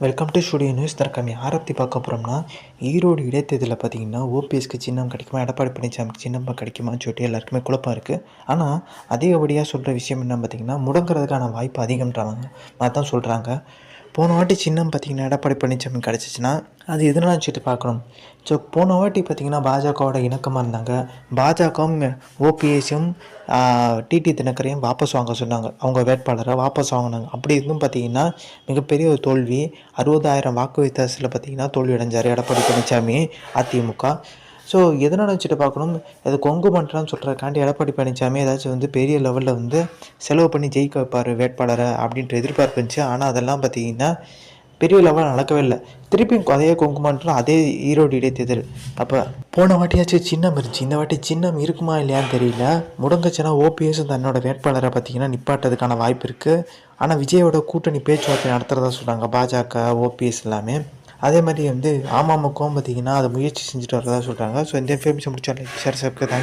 Welcome to studio news தற்கம் ஆரத்தி பார்க்க போகிறோம்னா ஈரோடு இடைத்தேர்தலில் பார்த்தீங்கன்னா ஓபிஎஸ்க்கு சின்னம் கிடைக்குமா எடப்பாடி பழனிசாமிக்கு சின்னம் கிடைக்குமான்னு சொல்லிட்டு எல்லாருக்குமே குழப்பம் இருக்குது ஆனால் அதிகப்படியாக சொல்கிற விஷயம் என்ன பார்த்தீங்கன்னா முடங்கிறதுக்கான வாய்ப்பு அதிகம்ன்றாங்க. அதான் சொல்கிறாங்க போன வாட்டி சின்னம் பார்த்தீங்கன்னா எடப்பாடி பழனிசாமி கிடச்சிச்சின்னா அது எதனால வச்சுட்டு பார்க்கணும்? ஸோ போன வாட்டி பார்த்தீங்கன்னா பாஜகவோட இணக்கமாக இருந்தாங்க. பாஜகவும் ஓபிஎஸும் டிடி தினகரையும் வாபஸ் வாங்க சொன்னாங்க. அவங்க வேட்பாளரை வாபஸ் வாங்கினாங்க. அப்படி இருந்தும் பார்த்தீங்கன்னா மிகப்பெரிய ஒரு தோல்வி. அறுபதாயிரம் வாக்கு வித்தியாசத்தில் பார்த்தீங்கன்னா தோல்வி அடைஞ்சார் எடப்பாடி பழனிசாமி அதிமுக. ஸோ எதனால் வச்சுட்டு பார்க்கணும்? அது கொங்கு மண்டலம்னு சொல்கிறக்காண்டி எடப்பாடி பழனிசாமி ஏதாச்சும் வந்து பெரிய லெவலில் வந்து செலவு பண்ணி ஜெயிக்க வைப்பார் வேட்பாளரை அப்படின்ற எதிர்பார்ப்பு இருந்துச்சு. ஆனால் அதெல்லாம் பார்த்தீங்கன்னா பெரிய லெவலில் நடக்கவே இல்லை. திருப்பியும் அதே கொங்கு அதே ஈரோடு இடைத்தேர்தல். அப்போ போன வாட்டியாச்சும் சின்னம் இருந்துச்சு. இந்த வாட்டி சின்னம் இருக்குமா இல்லையான்னு தெரியல. முடங்கச்சுன்னா ஓபிஎஸ் தன்னோட வேட்பாளரை பார்த்தீங்கன்னா நிப்பாட்டதுக்கான வாய்ப்பு இருக்குது ஆனால் விஜயோட கூட்டணி பேச்சுவார்த்தை நடத்துகிறதா சொல்கிறாங்க பாஜக ஓபிஎஸ் எல்லாமே. அதே மாதிரி வந்து ஆமாமுக்கும் பார்த்தீங்கன்னா அதை முயற்சி செஞ்சுட்டு வரதா சொல்கிறாங்க ஸோ இந்த இன்ஃபர்மேஷன் முடிச்சாலே சார் சார் தேங்க்ஸ்